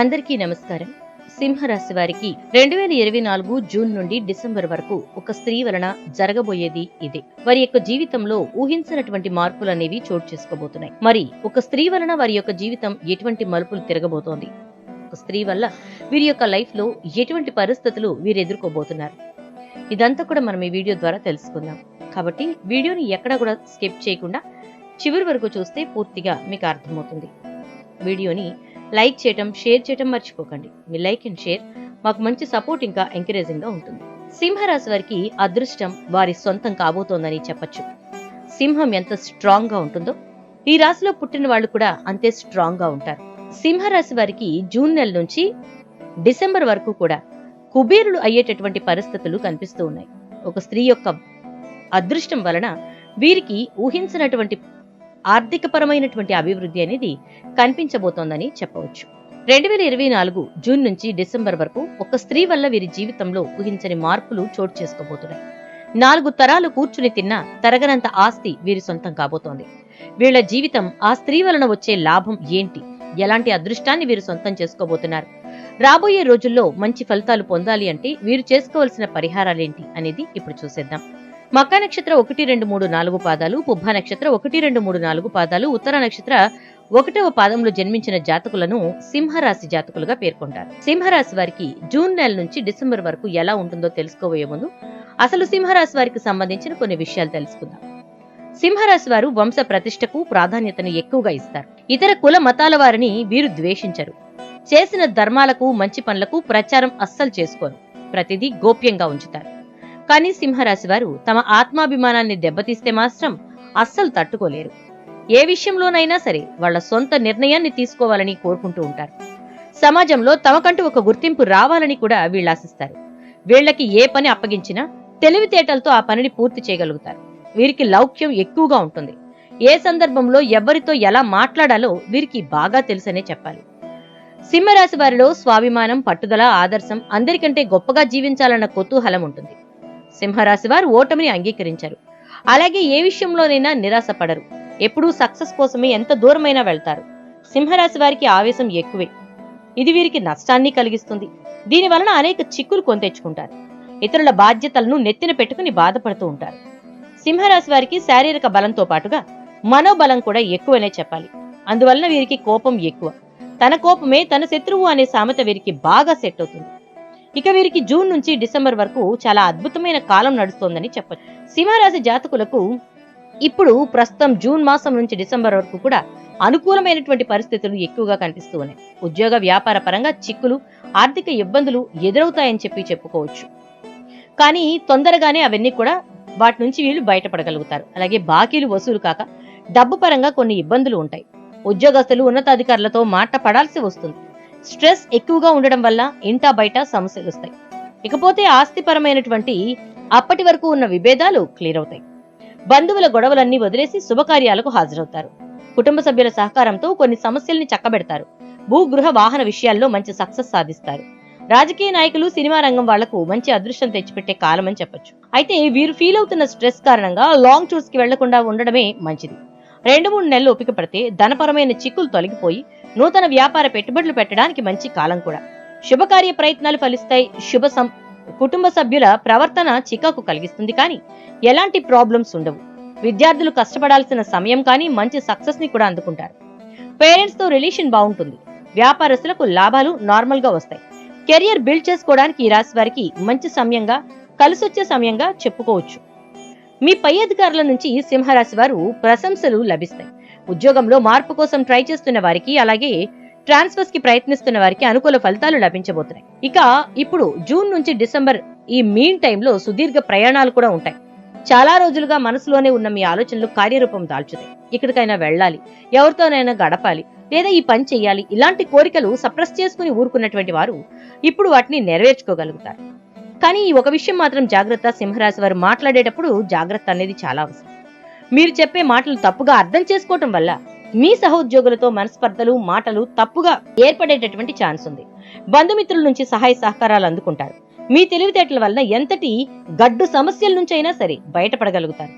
అందరికీ నమస్కారం. సింహరాశి వారికి రెండు వేల ఇరవై నాలుగు జూన్ నుండి డిసెంబర్ వరకు ఒక స్త్రీ వలన జరగబోయేది ఇదే. వారి యొక్క జీవితంలో ఊహించినటువంటి మార్పులు అనేవి చోటు చేసుకోబోతున్నాయి. మరి ఒక స్త్రీ వలన వారి యొక్క జీవితం ఎటువంటి మలుపులు తిరగబోతోంది? ఒక స్త్రీ వల్ల వీరి యొక్క లైఫ్లో ఎటువంటి పరిస్థితులు వీరు ఎదుర్కోబోతున్నారు? ఇదంతా కూడా మనం ఈ వీడియో ద్వారా తెలుసుకుందాం. కాబట్టి వీడియోని ఎక్కడా కూడా స్కిప్ చేయకుండా చివరి వరకు చూస్తే పూర్తిగా మీకు అర్థమవుతుంది. వీడియోని లైక్ చేయటం షేర్ చేయటం మర్చిపోకండి. మీ లైక్ అండ్ షేర్ మాకు మంచి సపోర్ట్ ఇంకా ఎంకరేజింగ్గా ఉంటుంది. సింహరాశి వారికి అదృష్టం వారి సొంతం కాబోతోందని చెప్పొచ్చు. సింహం ఎంత స్ట్రాంగ్గా ఉంటుందో. ఈ రాశిలో పుట్టిన వాళ్ళు కూడా అంతే స్ట్రాంగ్గా ఉంటారు. సింహరాశి వారికి జూన్ నెల నుంచి డిసెంబర్ వరకు కూడా కుబేరులు అయ్యేటటువంటి పరిస్థితులు కనిపిస్తూ ఉన్నాయి. ఒక స్త్రీ యొక్క అదృష్టం వలన వీరికి ఊహించినటువంటి ఆర్థికపరమైనటువంటి అభివృద్ధి అనేది కనిపించబోతోందని చెప్పవచ్చు. రెండు వేల ఇరవై నాలుగు జూన్ నుంచి డిసెంబర్ వరకు ఒక స్త్రీ వల్ల వీరి జీవితంలో ఊహించని మార్పులు చోటు చేసుకోబోతున్నాయి. నాలుగు తరాలు కూర్చుని తిన్న తరగనంత ఆస్తి వీరి సొంతం కాబోతోంది. వీళ్ళ జీవితం ఆ స్త్రీ వలన వచ్చే లాభం ఏంటి? ఎలాంటి అదృష్టాన్ని వీరు సొంతం చేసుకోబోతున్నారు? రాబోయే రోజుల్లో మంచి ఫలితాలు పొందాలి అంటే వీరు చేసుకోవాల్సిన పరిహారాలేంటి అనేది ఇప్పుడు చూసేద్దాం. మకా నక్షత్ర ఒకటి రెండు మూడు నాలుగు పాదాలు పుబ్బ నక్షత్ర ఒకటి రెండు మూడు నాలుగు పాదాలు ఉత్తర నక్షత్ర ఒకటవ పాదంలో జన్మించిన జాతకులను సింహరాశి జాతకులుగా పేర్కొంటారు. సింహరాశి వారికి జూన్ నెల నుంచి డిసెంబర్ వరకు ఎలా ఉంటుందో తెలుసుకోబోయే ముందు అసలు సింహరాశి వారికి సంబంధించిన కొన్ని విషయాలు తెలుసుకుందాం. సింహరాశి వారు వంశ ప్రతిష్టకు ప్రాధాన్యతను ఎక్కువగా ఇస్తారు. ఇతర కుల మతాల వారిని వీరు ద్వేషించరు. చేసిన ధర్మాలకు మంచి పనులకు ప్రచారం అస్సలు చేసుకోరు. ప్రతిదీ గోప్యంగా ఉంచుతారు. కానీ సింహరాశి వారు తమ ఆత్మాభిమానాన్ని దెబ్బతీస్తే మాత్రం అస్సలు తట్టుకోలేరు. ఏ విషయంలోనైనా సరే వాళ్ళ సొంత నిర్ణయాన్ని తీసుకోవాలని కోరుకుంటూ ఉంటారు. సమాజంలో తమకంటూ ఒక గుర్తింపు రావాలని కూడా వీళ్ళు ఆశిస్తారు. వీళ్ళకి ఏ పని అప్పగించినా తెలివితేటలతో ఆ పనిని పూర్తి చేయగలుగుతారు. వీరికి లౌక్యం ఎక్కువగా ఉంటుంది. ఏ సందర్భంలో ఎవరితో ఎలా మాట్లాడాలో వీరికి బాగా తెలుసనే చెప్పాలి. సింహరాశి వారిలో స్వాభిమానం పట్టుదల ఆదర్శం అందరికంటే గొప్పగా జీవించాలన్న కుతూహలం ఉంటుంది. సింహరాశి వారు ఓటమిని అంగీకరించారు. అలాగే ఏ విషయంలోనైనా నిరాశ పడరు ఎప్పుడూ సక్సెస్ కోసమే ఎంత దూరమైనా వెళ్తారు. సింహరాశి వారికి ఆవేశం ఎక్కువే. ఇది వీరికి నష్టాన్ని కలిగిస్తుంది. దీని వలన అనేక చిక్కులు కొంతెచ్చుకుంటారు ఇతరుల బాధ్యతలను నెత్తిన పెట్టుకుని బాధపడుతూ ఉంటారు. సింహరాశి వారికి శారీరక బలంతో పాటుగా మనోబలం కూడా ఎక్కువనే చెప్పాలి. అందువలన వీరికి కోపం ఎక్కువ. తన కోపమే తన శత్రువు అనే సామెత వీరికి బాగా సెట్ అవుతుంది. ఇక వీరికి జూన్ నుంచి డిసెంబర్ వరకు చాలా అద్భుతమైన కాలం నడుస్తోందని చెప్పచ్చు. సింహరాశి జాతకులకు ఇప్పుడు ప్రస్తుతం జూన్ మాసం నుంచి డిసెంబర్ వరకు కూడా అనుకూలమైనటువంటి పరిస్థితులు ఎక్కువగా కనిపిస్తూ ఉన్నాయి. ఉద్యోగ వ్యాపార పరంగా చిక్కులు ఆర్థిక ఇబ్బందులు ఎదురవుతాయని చెప్పి చెప్పుకోవచ్చు. కానీ తొందరగానే అవన్నీ కూడా వాటి నుంచి వీళ్ళు బయటపడగలుగుతారు. అలాగే బాకీలు వసూలు కాక డబ్బు పరంగా కొన్ని ఇబ్బందులు ఉంటాయి. ఉద్యోగస్తులు ఉన్నతాధికారులతో మాట పడాల్సి వస్తుంది. స్ట్రెస్ ఎక్కువగా ఉండడం వల్ల ఇంటా బయట సమస్యలు వస్తాయి. ఇకపోతే ఆస్తిపరమైనటువంటి అప్పటి వరకు ఉన్న విభేదాలు క్లియర్ అవుతాయి. బంధువుల గొడవలన్నీ వదిలేసి శుభకార్యాలకు హాజరవుతారు. కుటుంబ సభ్యుల సహకారంతో కొన్ని సమస్యల్ని చక్కబెడతారు. భూగృహ వాహన విషయాల్లో మంచి సక్సెస్ సాధిస్తారు. రాజకీయ నాయకులు సినిమా రంగం వాళ్ళకు మంచి అదృష్టం తెచ్చిపెట్టే కాలం అని చెప్పొచ్చు. అయితే వీరు ఫీల్ అవుతున్న స్ట్రెస్ కారణంగా లాంగ్ టూర్స్కి వెళ్ళకుండా ఉండడమే మంచిది. రెండు మూడు నెలలు ఓపిక పడితే ధనపరమైన చిక్కులు తొలగిపోయి నూతన వ్యాపార పెట్టుబడులు పెట్టడానికి మంచి కాలం కూడా. శుభకార్య ప్రయత్నాలు ఫలిస్తాయి. శుభ సం కుటుంబ సభ్యుల ప్రవర్తన చికాకు కలిగిస్తుంది కానీ ఎలాంటి ప్రాబ్లమ్స్ ఉండవు. విద్యార్థులు కష్టపడాల్సిన సమయం కానీ మంచి సక్సెస్ని కూడా అందుకుంటారు. పేరెంట్స్తో రిలేషన్ బాగుంటుంది. వ్యాపారస్తులకు లాభాలు నార్మల్గా వస్తాయి. కెరియర్ బిల్డ్ చేసుకోవడానికి ఈ రాశి వారికి మంచి సమయంగా కలిసొచ్చే సమయంగా చెప్పుకోవచ్చు. మీ పై అధికారుల నుంచి సింహరాశి వారు ప్రశంసలు లభిస్తాయి. ఉద్యోగంలో మార్పు కోసం ట్రై చేస్తున్న వారికి అలాగే ట్రాన్స్ఫర్స్కి ప్రయత్నిస్తున్న వారికి అనుకూల ఫలితాలు లభించబోతున్నాయి. ఇక ఇప్పుడు జూన్ నుంచి డిసెంబర్ ఈ మీన్ టైంలో సుదీర్ఘ ప్రయాణాలు కూడా ఉంటాయి. చాలా రోజులుగా మనసులోనే ఉన్న మీ ఆలోచనలు కార్యరూపం దాల్చుతాయి. ఇక్కడికైనా వెళ్ళాలి ఎవరితోనైనా గడపాలి లేదా ఈ పని చేయాలి ఇలాంటి కోరికలు సప్రెస్ చేసుకుని ఊరుకున్నటువంటి వారు ఇప్పుడు వాటిని నెరవేర్చుకోగలుగుతారు. కానీ ఈ ఒక విషయం మాత్రం జాగ్రత్త సింహరాశి వారు మాట్లాడేటప్పుడు జాగ్రత్త అనేది చాలా అవసరం. మీరు చెప్పే మాటలు తప్పుగా అర్థం చేసుకోవటం వల్ల మీ సహోద్యోగులతో మనస్పర్ధలు మాటలు తప్పుగా ఏర్పడేటటువంటి ఛాన్స్ ఉంది. బంధుమిత్రుల నుంచి సహాయ సహకారాలు అందుకుంటారు. మీ తెలివితేటల వలన ఎంతటి గడ్డు సమస్యల నుంచైనా సరే బయటపడగలుగుతారు.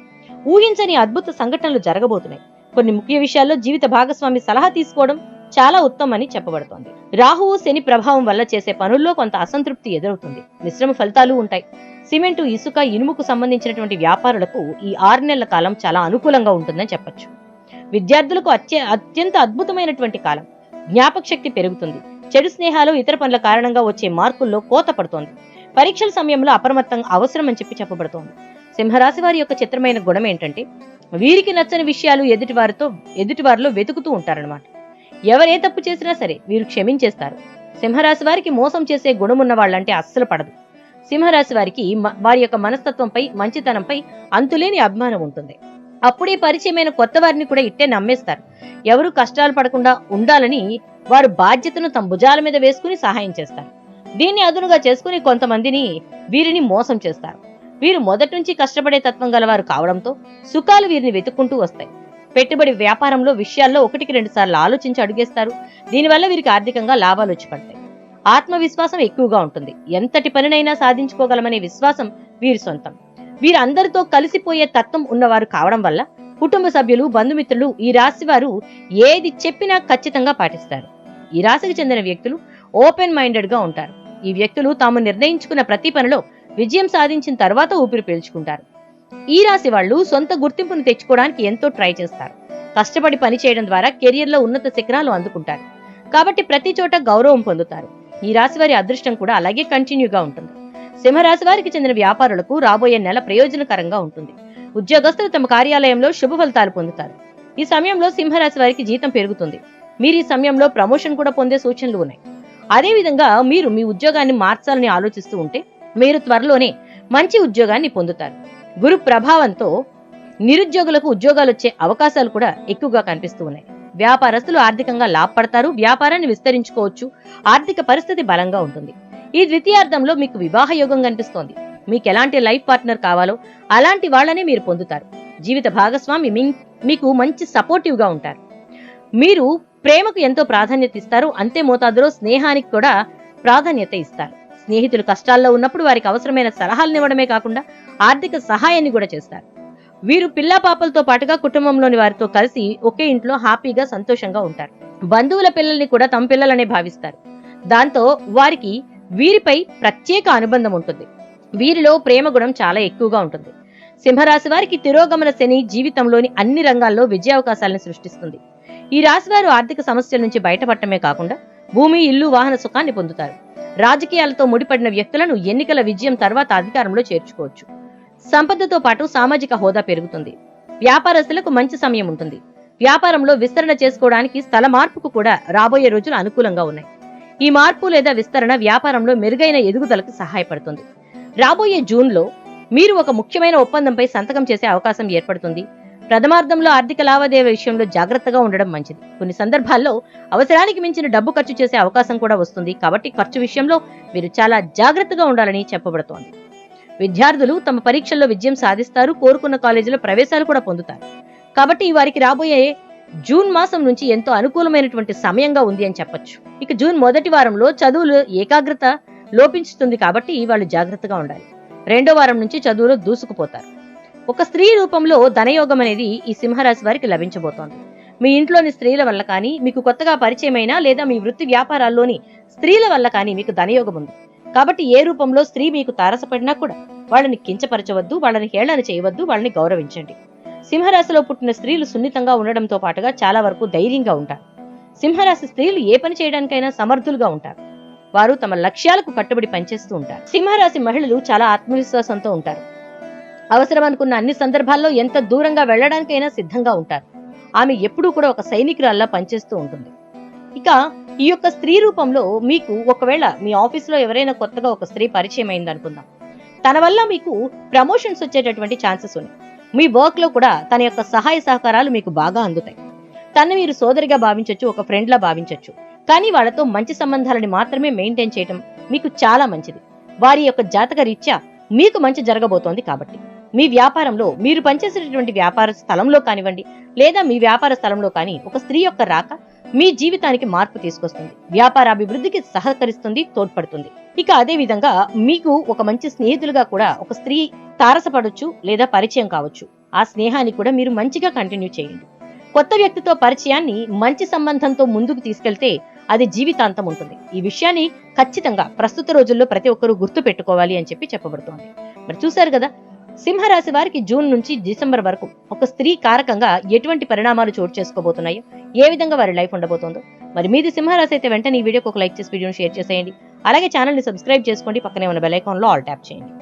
ఊహించని అద్భుత సంఘటనలు జరగబోతున్నాయి. కొన్ని ముఖ్య విషయాల్లో జీవిత భాగస్వామి సలహా తీసుకోవడం చాలా ఉత్తమని చెప్పబడుతోంది. రాహువు శని ప్రభావం వల్ల చేసే పనుల్లో కొంత అసంతృప్తి ఎదురవుతుంది. మిశ్రమ ఫలితాలు ఉంటాయి. సిమెంటు ఇసుక ఇనుముకు సంబంధించినటువంటి వ్యాపారులకు ఈ ఆరు నెలల కాలం చాలా అనుకూలంగా ఉంటుందని చెప్పొచ్చు. విద్యార్థులకు అత్య అత్యంత అద్భుతమైనటువంటి కాలం. జ్ఞాపక శక్తి పెరుగుతుంది. చెడు స్నేహాలు ఇతర పనుల కారణంగా వచ్చే మార్కుల్లో కోత పడుతోంది. పరీక్షల సమయంలో అప్రమత్తంగా అవసరం అని చెప్పి చెప్పబడుతోంది. సింహరాశి వారి యొక్క చిత్రమైన గుణం ఏంటంటే వీరికి నచ్చని విషయాలు ఎదుటివారితో ఎదుటివారిలో వెతుకుతూ ఉంటారన్నమాట. ఎవరే తప్పు చేసినా సరే వీరు క్షమించేస్తారు. సింహరాశి వారికి మోసం చేసే గుణమున్న వాళ్ళంటే అస్సలు పడదు. సింహరాశి వారికి వారి యొక్క మనస్తత్వంపై మంచితనంపై అంతులేని అభిమానం ఉంటుంది. అప్పుడే పరిచయమైన కొత్త వారిని కూడా ఇట్టే నమ్మేస్తారు. ఎవరు కష్టాలు పడకుండా ఉండాలని వారు బాధ్యతను తమ భుజాల మీద వేసుకుని సహాయం చేస్తారు. దీన్ని అదునుగా చేసుకుని కొంతమందిని వీరిని మోసం చేస్తారు. వీరు మొదటి నుంచి కష్టపడే తత్వం గలవారు కావడంతో సుఖాలు వీరిని వెతుక్కుంటూ వస్తాయి. పెట్టుబడి వ్యాపారంలో విషయాల్లో ఒకటికి రెండు సార్లు ఆలోచించి అడుగేస్తారు. దీనివల్ల వీరికి ఆర్థికంగా లాభాలు వచ్చి పడతాయి. ఆత్మవిశ్వాసం ఎక్కువగా ఉంటుంది. ఎంతటి పనినైనా సాధించుకోగలమనే విశ్వాసం వీరి సొంతం. వీరందరితో కలిసిపోయే తత్వం ఉన్నవారు కావడం వల్ల కుటుంబ సభ్యులు బంధుమిత్రులు ఈ రాశి వారు ఏది చెప్పినా ఖచ్చితంగా పాటిస్తారు. ఈ రాశికి చెందిన వ్యక్తులు ఓపెన్ మైండెడ్గా ఉంటారు. ఈ వ్యక్తులు తాము నిర్ణయించుకున్న ప్రతి పనిలో విజయం సాధించిన తర్వాత ఊపిరి పీల్చుకుంటారు. ఈ రాశి వాళ్ళు సొంత గుర్తింపును తెచ్చుకోవడానికి ఎంతో ట్రై చేస్తారు. కష్టపడి పని చేయడం ద్వారా కెరియర్లో ఉన్నత శిఖరాలు అందుకుంటారు. కాబట్టి ప్రతి చోట గౌరవం పొందుతారు. ఈ రాశి వారి అదృష్టం కూడా అలాగే కంటిన్యూగా ఉంటుంది. సింహరాశి వారికి చెందిన వ్యాపారులకు రాబోయే నెల ప్రయోజనకరంగా ఉంటుంది. ఉద్యోగస్తులు తమ కార్యాలయంలో శుభ ఫలితాలు పొందుతారు. ఈ సమయంలో సింహరాశి వారికి జీతం పెరుగుతుంది. మీరు ఈ సమయంలో ప్రమోషన్ కూడా పొందే సూచనలు ఉన్నాయి. అదే విధంగా మీరు మీ ఉద్యోగాన్ని మార్చాలని ఆలోచిస్తూ ఉంటే మీరు త్వరలోనే మంచి ఉద్యోగాన్ని పొందుతారు. గురు ప్రభావంతో నిరుద్యోగులకు ఉద్యోగాలు వచ్చే అవకాశాలు కూడా ఎక్కువగా కనిపిస్తూ ఉన్నాయి. వ్యాపారస్తులు ఆర్థికంగా లాభపడతారు వ్యాపారాన్ని విస్తరించుకోవచ్చు ఆర్థిక పరిస్థితి బలంగా ఉంటుంది. ఈ ద్వితీయార్థంలో మీకు వివాహ యోగం కనిపిస్తోంది. మీకు ఎలాంటి లైఫ్ పార్ట్నర్ కావాలో అలాంటి వాళ్ళనే మీరు పొందుతారు. జీవిత భాగస్వామి మీకు మంచి సపోర్టివ్గా ఉంటారు. మీరు ప్రేమకు ఎంతో ప్రాధాన్యత ఇస్తారు అంతే మోతాదులో స్నేహానికి కూడా ప్రాధాన్యత ఇస్తారు. స్నేహితులు కష్టాల్లో ఉన్నప్పుడు వారికి అవసరమైన సలహాలను ఇవ్వడమే కాకుండా ఆర్థిక సహాయాన్ని కూడా చేస్తారు. వీరు పిల్లా పాపలతో పాటుగా కుటుంబంలోని వారితో కలిసి ఒకే ఇంట్లో హ్యాపీగా సంతోషంగా ఉంటారు. బంధువుల పిల్లల్ని కూడా తమ పిల్లలనే భావిస్తారు. దాంతో వారికి వీరిపై ప్రత్యేక అనుబంధం ఉంటుంది. వీరిలో ప్రేమ గుణం చాలా ఎక్కువగా ఉంటుంది. సింహరాశి వారికి తిరోగమన శని జీవితంలోని అన్ని రంగాల్లో విజయావకాశాలను సృష్టిస్తుంది. ఈ రాశి వారు ఆర్థిక సమస్యల నుంచి బయటపడటమే కాకుండా భూమి ఇల్లు వాహన సుఖాన్ని పొందుతారు. రాజకీయాలతో ముడిపడిన వ్యక్తులను ఎన్నికల విజయం తర్వాత అధికారంలో చేర్చుకోవచ్చు. సంపదతో పాటు సామాజిక హోదా పెరుగుతుంది. వ్యాపారస్తులకు మంచి సమయం ఉంటుంది. వ్యాపారంలో విస్తరణ చేసుకోవడానికి స్థల మార్పుకు కూడా రాబోయే రోజులు అనుకూలంగా ఉన్నాయి. ఈ మార్పు లేదా విస్తరణ వ్యాపారంలో మెరుగైన ఎదుగుదలకు సహాయపడుతుంది. రాబోయే జూన్లో మీరు ఒక ముఖ్యమైన ఒప్పందంపై సంతకం చేసే అవకాశం ఏర్పడుతుంది. ప్రథమార్థంలో ఆర్థిక లావాదేవీ విషయంలో జాగ్రత్తగా ఉండడం మంచిది. కొన్ని సందర్భాల్లో అవసరానికి మించిన డబ్బు ఖర్చు చేసే అవకాశం కూడా వస్తుంది. కాబట్టి ఖర్చు విషయంలో మీరు చాలా జాగ్రత్తగా ఉండాలని చెప్పబడుతోంది. విద్యార్థులు తమ పరీక్షల్లో విజయం సాధిస్తారు. కోరుకున్న కాలేజీలో ప్రవేశాలు కూడా పొందుతారు. కాబట్టి వారికి రాబోయే జూన్ మాసం నుంచి ఎంతో అనుకూలమైనటువంటి సమయంగా ఉంది అని చెప్పొచ్చు. ఇక జూన్ మొదటి వారంలో చదువులు ఏకాగ్రత లోపించుతుంది కాబట్టి వాళ్ళు జాగ్రత్తగా ఉండాలి. రెండో వారం నుంచి చదువులో దూసుకుపోతారు. ఒక స్త్రీ రూపంలో ధనయోగం అనేది ఈ సింహరాశి వారికి లభించబోతోంది. మీ ఇంట్లోని స్త్రీల వల్ల కానీ మీకు కొత్తగా పరిచయమైన లేదా మీ వృత్తి వ్యాపారాల్లోని స్త్రీల వల్ల కానీ మీకు ధనయోగం ఉంది. కాబట్టి ఏ రూపంలో స్త్రీ మీకు తారసపడినా కూడా వాళ్ళని కించపరచవద్దు వాళ్ళని హేళన చేయవద్దు వాళ్ళని గౌరవించండి. సింహరాశిలో పుట్టిన స్త్రీలు సున్నితంగా ఉండడంతో పాటుగా చాలా వరకు ధైర్యంగా ఉంటారు. సింహరాశి స్త్రీలు ఏ పని చేయడానికైనా సమర్థులుగా ఉంటారు. వారు తమ లక్ష్యాలకు కట్టుబడి పనిచేస్తూ ఉంటారు. సింహరాశి మహిళలు చాలా ఆత్మవిశ్వాసంతో ఉంటారు. అవసరం అనుకున్న అన్ని సందర్భాల్లో ఎంత దూరంగా వెళ్ళడానికైనా సిద్ధంగా ఉంటారు. ఆమె ఎప్పుడూ కూడా ఒక సైనికురాల్లా పనిచేస్తూ ఉంటుంది. ఇక ఈ యొక్క స్త్రీ రూపంలో మీకు ఒకవేళ మీ ఆఫీసులో ఎవరైనా కొత్తగా ఒక స్త్రీ పరిచయం అయింది అనుకుందాం. తన వల్ల మీకు ప్రమోషన్స్ వచ్చేటటువంటి ఛాన్సెస్ ఉన్నాయి. మీ వర్క్లో కూడా తన యొక్క సహాయ సహకారాలు మీకు బాగా అందుతాయి. తను మీరు సోదరిగా భావించవచ్చు ఒక ఫ్రెండ్ లా భావించవచ్చు కానీ వాళ్ళతో మంచి సంబంధాలని మాత్రమే మెయింటైన్ చేయటం మీకు చాలా మంచిది. వారి యొక్క జాతక రీత్యా మీకు మంచి జరగబోతోంది కాబట్టి. మీ వ్యాపారంలో మీరు పనిచేసేటటువంటి వ్యాపార స్థలంలో కానివ్వండి లేదా మీ వ్యాపార స్థలంలో కానీ ఒక స్త్రీ యొక్క రాక మీ జీవితానికి మార్పు తీసుకొస్తుంది. వ్యాపార అభివృద్ధికి సహకరిస్తుంది తోడ్పడుతుంది. ఇక అదే విధంగా మీకు ఒక మంచి స్నేహితులుగా కూడా ఒక స్త్రీ తారసపడొచ్చు లేదా పరిచయం కావచ్చు. ఆ స్నేహాన్ని కూడా మీరు మంచిగా కంటిన్యూ చేయండి. కొత్త వ్యక్తితో పరిచయాన్ని మంచి సంబంధంతో ముందుకు తీసుకెళ్తే అది జీవితాంతం ఉంటుంది. ఈ విషయాన్ని ఖచ్చితంగా ప్రస్తుత రోజుల్లో ప్రతి ఒక్కరూ గుర్తు పెట్టుకోవాలి అని చెప్పి చెప్పబడుతోంది. మరి చూశారు కదా సింహరాశి వారికి జూన్ నుంచి డిసెంబర్ వరకు ఒక స్త్రీ కారకంగా ఎటువంటి పరిణామాలు చోటు చేసుకోబోతున్నాయో ఏ విధంగా వారి లైఫ్ ఉండబోతుందో మరి మీది సింహరాశి అయితే వెంటనే ఈ వీడియోకి ఒక లైక్ చేసి వీడియోని షేర్ చేసేయండి. అలాగే ఛానల్ని సబ్స్క్రైబ్ చేసుకోండి పక్కనే ఉన్న బెల్లో ఆల్ ట్యాప్ చేయండి.